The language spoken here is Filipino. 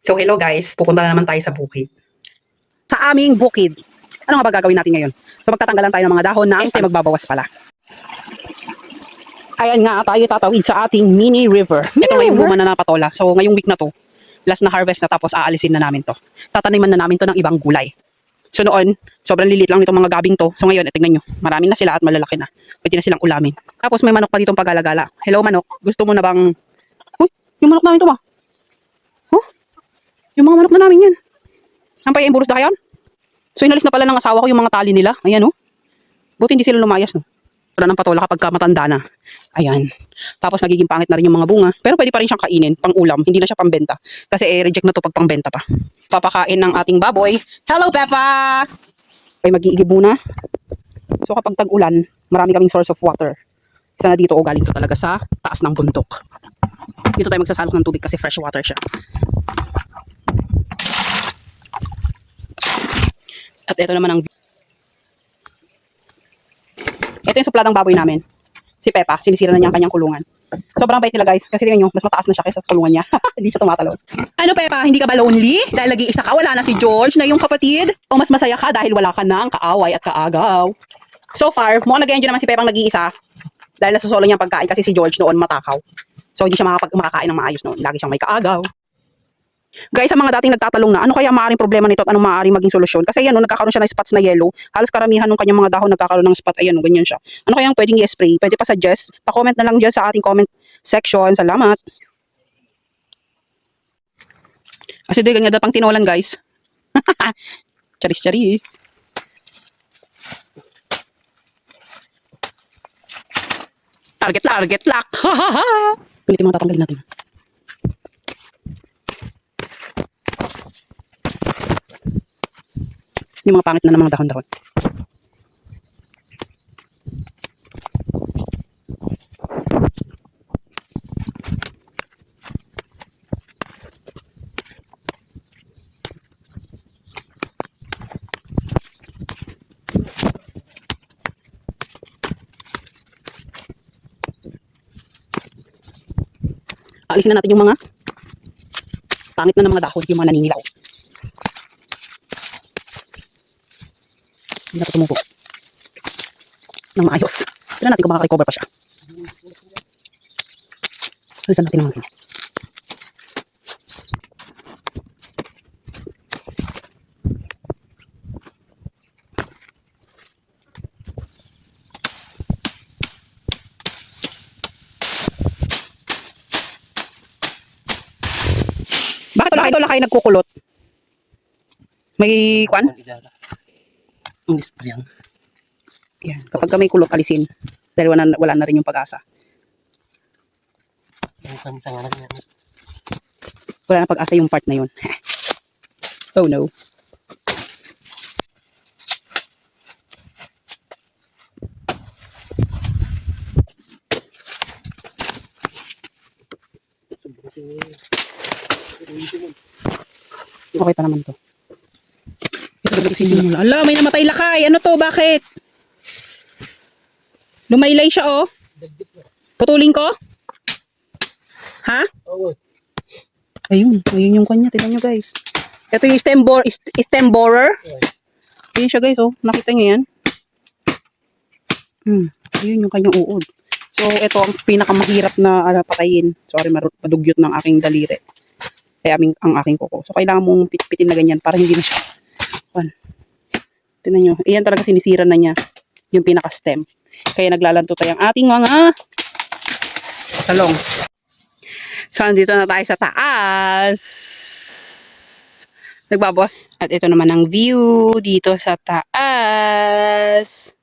So hello guys, pupunta na naman tayo sa bukid. sa aming bukid. Ano nga ba gagawin natin ngayon? So magtatanggalan tayo ng mga dahon na ay magbabawas pala. Ayan nga, tayo tatawid sa ating mini river. Ito ngayong river? bunga na napatola. So ngayong week na to, last na harvest na tapos aalisin na namin to. Tataniman na namin to ng ibang gulay. So noon, sobrang lilit lang nitong mga gabing to. So ngayon, eh, tingnan nyo, marami na sila at malalaki na. Pwede na silang ulamin. Tapos may manok pa ditong pagala-gala. Hello manok, gusto mo na bang... Uy, yung manok namin to ba? Huh? Yung mga manok na namin yan. Sampay imburos na kayon? So inalis na pala ng asawa ko yung mga tali nila. Ayan oh. Buti hindi sila lumayas no. Wala nang patola kapag ka matanda na. Ayan. Tapos nagiging pangit na rin yung mga bunga. Pero pwede pa rin siyang kainin, pang ulam. Hindi na siya pambenta. Kasi eh, reject na to pag pangbenta pa. Papakain ng ating baboy. Hello, Peppa! Ay, mag-iigib muna. So kapag tag-ulan, marami kaming source of water. Isa na dito o galing to talaga sa taas ng bundok. Dito tayo magsasalok ng tubig kasi fresh water siya. At ito naman ang ito yung supladang baboy namin. Si Pepa, sinisira na niya ang kanyang kulungan. Sobrang bait nila guys. Kasi tingnan nyo, mas mataas na siya kaysa sa kulungan niya. Hindi siya tumatalon. Ano Pepa, hindi ka ba lonely? Dahil nag-iisa ka, wala na si George na yung kapatid? O mas masaya ka dahil wala ka ng kaaway at kaagaw? So far, mukhang nag-enjoy naman si Pepang nag-iisa. Dahil nasusolo niya ang pagkain kasi si George noon matakaw. So hindi siya makapag makakain ng maayos noon. Lagi siyang may kaagaw. Guys, sa mga dating nagtatalong na, ano kaya maaaring problema nito at ano maaaring maging solusyon? Kasi yan, no, nagkakaroon siya ng spots na yellow. Halos karamihan ng kanyang mga dahon nagkakaroon ng spot. Ayan, no, ganyan siya. Ano kaya ang pwedeng i-spray? Pwede pa suggest? Pa-comment na lang dyan sa ating comment section. Salamat. Kasi di ganyan pang tinolan, guys. charis, charis. Target, target, lock. Pilitin mo tatanggalin natin. Yung mga pangit na ng mga dahon-dahon. Alisin na natin yung mga pangit na ng mga dahon, yung mga naninilaw. Hindi na ito tumubo. Nang maayos. Tignan natin kung makaka-recover pa siya. Alisan natin ganyan. Bakit wala kayo wala kayo nagkukulot? May kwan? Hindi spray yan. Yan. Kapag ka may kulot, alisin. Dahil wala, wala na rin yung pag-asa. Wala na pag-asa yung part na yun. oh no. Okay pa naman to. Ito ba sisimula? Ala, may namatay lakay. Ano to? Bakit? Lumaylay siya oh. Putulin ko? Ha? Ayun, ayun yung kanya. Tignan nyo guys. Ito yung stem, bor stem borer. Ayun siya guys, oh. Nakita nyo yan? Hmm. Ayun yung kanyang uod. So, ito ang pinakamahirap na ano, patayin. Sorry, madugyot ng aking daliri. Kaya ang aking kuko. So, kailangan mong pitpitin na ganyan para hindi na siya. One. Tignan nyo. Iyan talaga sinisira na niya yung pinaka-stem. Kaya naglalanto tayo ang ating mga talong. So, nandito na tayo sa taas. Nagbabawas. At ito naman ang view dito sa taas.